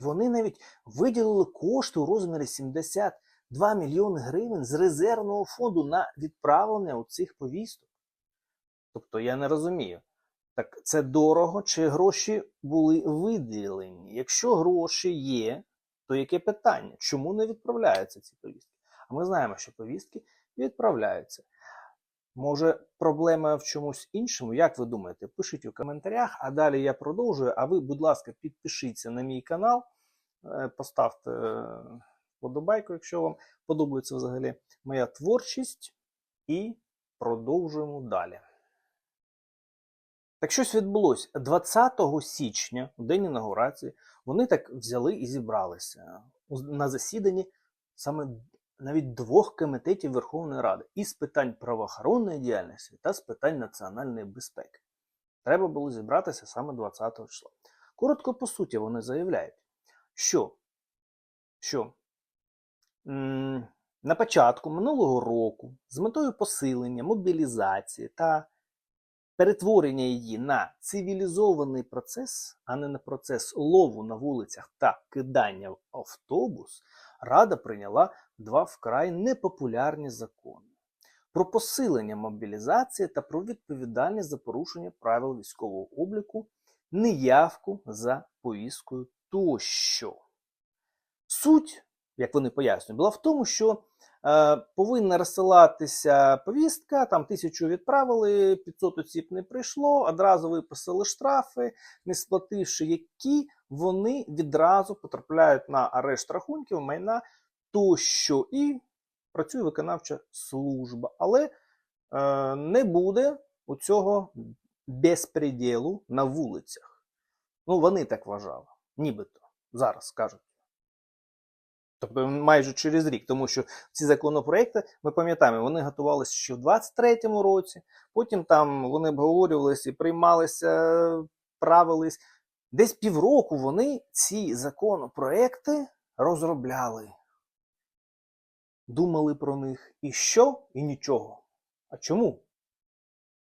Вони навіть виділили кошти у розмірі 72 мільйони гривень з резервного фонду на відправлення у цих повісток. Тобто я не розумію. Так це дорого чи гроші були виділені? Якщо гроші є, то яке питання? Чому не відправляються ці повістки? А ми знаємо, що повістки відправляються. Може, проблема в чомусь іншому? Як ви думаєте? Пишіть у коментарях, а далі я продовжую. А ви, будь ласка, підпишіться на мій канал, е, поставте е, вподобайку, якщо вам подобається взагалі моя творчість, і продовжуємо далі. Так щось відбулося 20 січня, у день інаугурації, вони так взяли і зібралися на засіданні саме навіть двох комітетів Верховної Ради із питань правоохоронної діяльності та з питань національної безпеки. Треба було зібратися саме 20 числа. Коротко по суті, вони заявляють, що, що м, на початку минулого року з метою посилення мобілізації та перетворення її на цивілізований процес, а не на процес лову на вулицях та кидання в автобус, Рада прийняла два вкрай непопулярні закони про посилення мобілізації та про відповідальність за порушення правил військового обліку, неявку за повісткою тощо. Суть, як вони пояснюють, була в тому, що повинна розсилатися повістка, там тисячу відправили, 500 осіб не прийшло, одразу виписали штрафи, не сплативши які, вони відразу потрапляють на арешт рахунків, майна тощо і працює виконавча служба. Але е, не буде у цього безпреділу на вулицях. Ну, вони так вважали, нібито зараз кажуть. Тобто майже через рік, тому що ці законопроекти, ми пам'ятаємо, вони готувалися ще в 23-му році, потім там вони обговорювалися і приймалися, правились. Десь півроку вони ці законопроекти розробляли. Думали про них і що, і нічого. А чому?